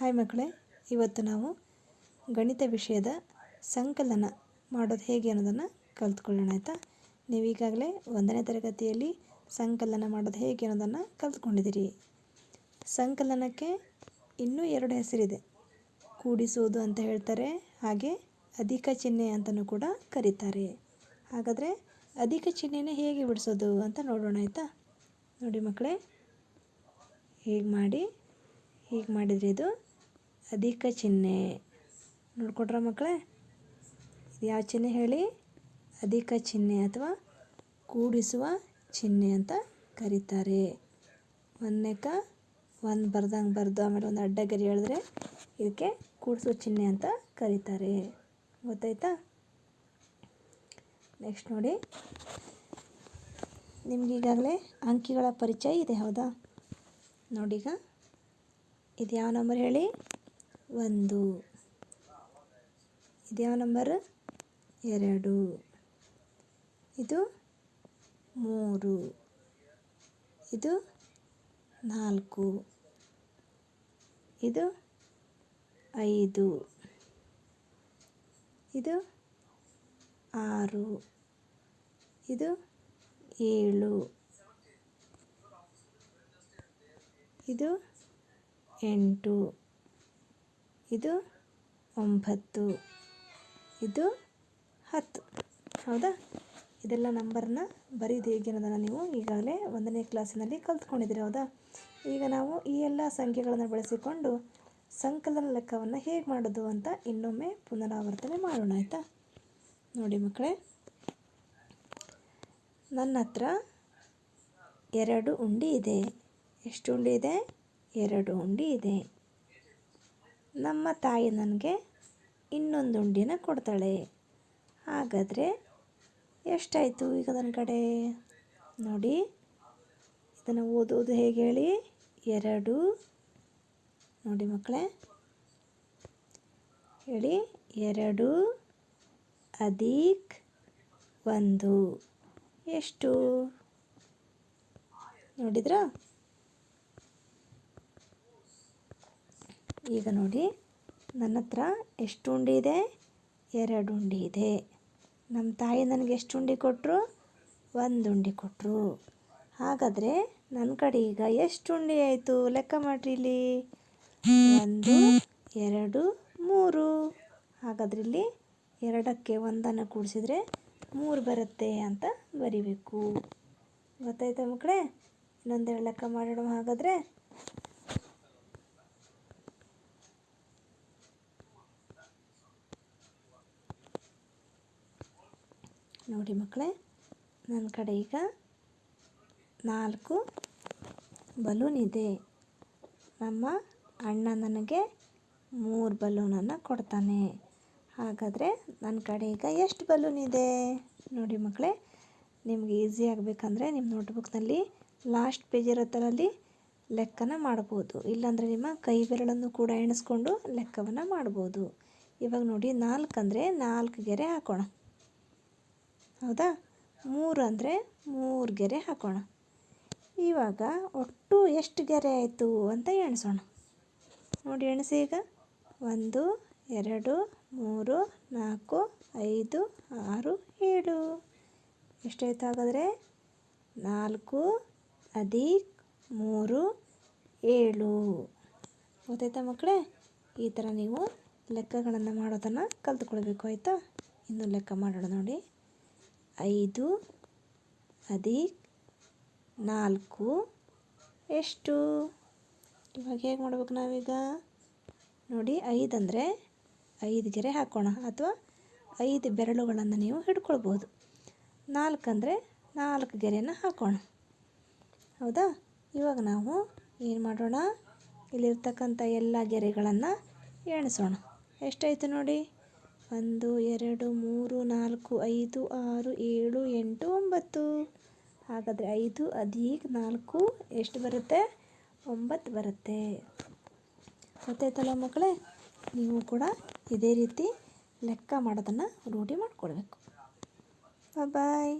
Hi ಮಕ್ಕಳೇ, ಇವತ್ತು ನಾವು ಗಣಿತ ವಿಷಯದ ಸಂಕಲನ ಮಾಡೋದು ಹೇಗೆ ಅನ್ನೋದನ್ನು ಕಲ್ತ್ಕೊಳ್ಳೋಣ ಆಯಿತಾ? ನೀವು ಈಗಾಗಲೇ ಒಂದನೇ ತರಗತಿಯಲ್ಲಿ ಸಂಕಲನ ಮಾಡೋದು ಹೇಗೆ ಅನ್ನೋದನ್ನು ಕಲ್ತ್ಕೊಂಡಿದ್ದೀರಿ. ಸಂಕಲನಕ್ಕೆ ಇನ್ನೂ ಎರಡು ಹೆಸರಿದೆ. ಕೂಡಿಸುವುದು ಅಂತ ಹೇಳ್ತಾರೆ, ಹಾಗೆ ಅಧಿಕ ಚಿಹ್ನೆ ಅಂತಲೂ ಕೂಡ ಕರೀತಾರೆ. ಹಾಗಾದರೆ ಅಧಿಕ ಚಿಹ್ನೆನೇ ಹೇಗೆ ಬಿಡಿಸೋದು ಅಂತ ನೋಡೋಣ ಆಯಿತಾ? ನೋಡಿ ಮಕ್ಕಳೇ, ಹೀಗೆ ಮಾಡಿ, ಹೀಗೆ ಮಾಡಿದರೆ ಇದು ಅಧಿಕ ಚಿಹ್ನೆ ನೋಡ್ಕೊಟ್ರ ಮಕ್ಕಳೇ? ಯಾವ ಚಿಹ್ನೆ ಹೇಳಿ? ಅಧಿಕ ಚಿಹ್ನೆ ಅಥವಾ ಕೂಡಿಸುವ ಚಿಹ್ನೆ ಅಂತ ಕರೀತಾರೆ. ಒಂದನೇಕ ಒಂದು ಬರ್ದಂಗೆ ಬರೆದು ಆಮೇಲೆ ಒಂದು ಗೆರೆ ಹೇಳಿದ್ರೆ ಇದಕ್ಕೆ ಕೂಡಿಸುವ ಚಿಹ್ನೆ ಅಂತ ಕರೀತಾರೆ. ಗೊತ್ತಾಯ್ತಾ? ನೆಕ್ಸ್ಟ್ ನೋಡಿ. ನಿಮ್ಗೆ ಈಗಾಗಲೇ ಅಂಕಿಗಳ ಪರಿಚಯ ಇದೆ, ಹೌದಾ? ನೋಡಿಗ. ಇದು ಯಾವ ನಂಬರ್ ಹೇಳಿ? ಒಂದು. ಇದ್ಯಾವ ನಂಬರ್ ಎರಡು. ಇದು ಮೂರು. ಇದು ನಾಲ್ಕು. ಇದು ಐದು. ಇದು ಆರು. ಇದು ಏಳು. ಇದು ಎಂಟು. ಇದು ಒಂಬತ್ತು, ಇದು ಹತ್ತು. ಹೌದಾ? ಇದೆಲ್ಲ ನಂಬರ್ನ ಬರೀದು ಹೇಗೆ ಅನ್ನೋದನ್ನು ನೀವು ಈಗಾಗಲೇ ಒಂದನೇ ಕ್ಲಾಸಿನಲ್ಲಿ ಕಲ್ತ್ಕೊಂಡಿದ್ದೀರಿ, ಹೌದಾ? ಈಗ ನಾವು ಈ ಎಲ್ಲ ಸಂಖ್ಯೆಗಳನ್ನು ಬಳಸಿಕೊಂಡು ಸಂಕಲನ ಲೆಕ್ಕವನ್ನು ಹೇಗೆ ಮಾಡೋದು ಅಂತ ಇನ್ನೊಮ್ಮೆ ಪುನರಾವರ್ತನೆ ಮಾಡೋಣ, ಆಯಿತಾ? ನೋಡಿ ಮಕ್ಕಳೇ, ನನ್ನ ಹತ್ರ ಎರಡು ಉಂಡಿ ಇದೆ. ಎಷ್ಟು ಉಂಡಿ ಇದೆ? ಎರಡು ಉಂಡಿ ಇದೆ. ನಮ್ಮ ತಾಯಿ ನನಗೆ ಇನ್ನೊಂದು ಉಂಡಿನ ಕೊಡ್ತಾಳೆ. ಹಾಗಾದರೆ ಎಷ್ಟಾಯಿತು ಈಗ ನನ್ನ ಕಡೆ? ನೋಡಿ, ಇದನ್ನು ಓದೋದು ಹೇಗೆ ಹೇಳಿ? ಎರಡು. ನೋಡಿ ಮಕ್ಕಳೇ, ಹೇಳಿ. ಎರಡು ಅಧಿಕ್ ಒಂದು. ಎಷ್ಟು? ನೋಡಿದ್ರಾ? ಈಗ ನೋಡಿ, ನನ್ನ ಹತ್ರ ಎಷ್ಟು ಉಂಡಿ ಇದೆ? ಎರಡು ಉಂಡಿ ಇದೆ. ನಮ್ಮ ತಾಯಿ ನನಗೆ ಎಷ್ಟು ಉಂಡಿ ಕೊಟ್ಟರು ಒಂದು ಉಂಡಿ ಕೊಟ್ಟರು ಹಾಗಾದರೆ ನನ್ನ ಕಡೆ ಈಗ ಎಷ್ಟು ಉಂಡಿ ಆಯಿತು? ಲೆಕ್ಕ ಮಾಡಿರಿ ಇಲ್ಲಿ. ಒಂದು, ಎರಡು, ಮೂರು. ಹಾಗಾದ್ರೆ ಇಲ್ಲಿ ಎರಡಕ್ಕೆ ಒಂದನ್ನು ಕೂಡಿಸಿದ್ರೆ ಮೂರು ಬರುತ್ತೆ ಅಂತ ಬರಿಬೇಕು. ಗೊತ್ತಾಯ್ತಾ ಮಕ್ಕಳೇ ಇನ್ನೊಂದೆರಡು ಲೆಕ್ಕ ಮಾಡೋಣ ಹಾಗಾದರೆ. ನೋಡಿ ಮಕ್ಕಳೇ, ನನ್ನ ಕಡೆ ಈಗ ನಾಲ್ಕು ಬಲೂನ್ ಇದೆ. ನಮ್ಮ ಅಣ್ಣ ನನಗೆ ಮೂರು ಬಲೂನನ್ನು ಕೊಡ್ತಾನೆ. ಹಾಗಾದರೆ ನನ್ನ ಕಡೆ ಈಗ ಎಷ್ಟು ಬಲೂನ್ ಇದೆ? ನೋಡಿ ಮಕ್ಕಳೇ, ನಿಮ್ಗೆ ಈಸಿ ಆಗಬೇಕಂದ್ರೆ ನಿಮ್ಮ ನೋಟ್ಬುಕ್ನಲ್ಲಿ ಲಾಸ್ಟ್ ಪೇಜ್ ಇರೋದರಲ್ಲಿ ಲೆಕ್ಕನ ಮಾಡ್ಬೋದು. ಇಲ್ಲಾಂದರೆ ನಿಮ್ಮ ಕೈ ಬೆರಳನ್ನು ಕೂಡ ಎಣಿಸ್ಕೊಂಡು ಲೆಕ್ಕವನ್ನು ಮಾಡ್ಬೋದು. ಇವಾಗ ನೋಡಿ ನಾಲ್ಕು ಅಂದರೆ ನಾಲ್ಕು ಗೆರೆ ಹಾಕೋಣ. ಹೌದಾ? ಮೂರು ಅಂದರೆ ಮೂರು ಗೆರೆ ಹಾಕೋಣ. ಇವಾಗ ಒಟ್ಟು ಎಷ್ಟು ಗೆರೆ ಆಯಿತು ಅಂತ ಎಣಿಸೋಣ. ನೋಡಿ ಎಣಿಸಿ ಈಗ. ಒಂದು, ಎರಡು, ಮೂರು, ನಾಲ್ಕು, ಐದು, ಆರು, ಏಳು. ಎಷ್ಟಾಯ್ತು ಹಾಗಾದರೆ? ನಾಲ್ಕು, ಅದಿ, ಮೂರು, ಏಳು. ಗೊತ್ತಾಯ್ತಾ ಮಕ್ಕಳೇ? ಈ ಥರ ನೀವು ಲೆಕ್ಕಗಳನ್ನು ಮಾಡೋದನ್ನು ಕಲ್ತ್ಕೊಳ್ಬೇಕು, ಆಯಿತಾ? ಇನ್ನು ಲೆಕ್ಕ ಮಾಡೋಣ ನೋಡಿ. ಐದು ಅಧಿಕ್ ನಾಲ್ಕು ಎಷ್ಟು? ಇವಾಗ ಹೇಗೆ ಮಾಡ್ಬೇಕು ನಾವೀಗ? ನೋಡಿ, ಐದು ಅಂದರೆ ಐದು ಗೆರೆ ಹಾಕೋಣ. ಅಥವಾ ಐದು ಬೆರಳುಗಳನ್ನು ನೀವು ಹಿಡ್ಕೊಳ್ಬೋದು. ನಾಲ್ಕು ಅಂದರೆ ನಾಲ್ಕು ಗೆರೆಯನ್ನು ಹಾಕೋಣ. ಹೌದಾ? ಇವಾಗ ನಾವು ಏನು ಮಾಡೋಣ? ಇಲ್ಲಿರ್ತಕ್ಕಂಥ ಎಲ್ಲ ಗೆರೆಗಳನ್ನು ಎಣಿಸೋಣ. ಎಷ್ಟಾಯಿತು ನೋಡಿ? ಒಂದು, ಎರಡು, ಮೂರು, ನಾಲ್ಕು, ಐದು, ಆರು, ಏಳು, ಎಂಟು, ಒಂಬತ್ತು. ಹಾಗಾದರೆ ಐದು ಅದೀಗ ನಾಲ್ಕು ಎಷ್ಟು ಬರುತ್ತೆ? ಒಂಬತ್ತು ಬರುತ್ತೆ. ಗೊತ್ತಾಯ್ತಲ್ಲ ಮಕ್ಕಳೇ? ನೀವು ಕೂಡ ಇದೇ ರೀತಿ ಲೆಕ್ಕ ಮಾಡೋದನ್ನು ರೂಢಿ ಮಾಡಿಕೊಳ್ಬೇಕು. ಬಾಯ್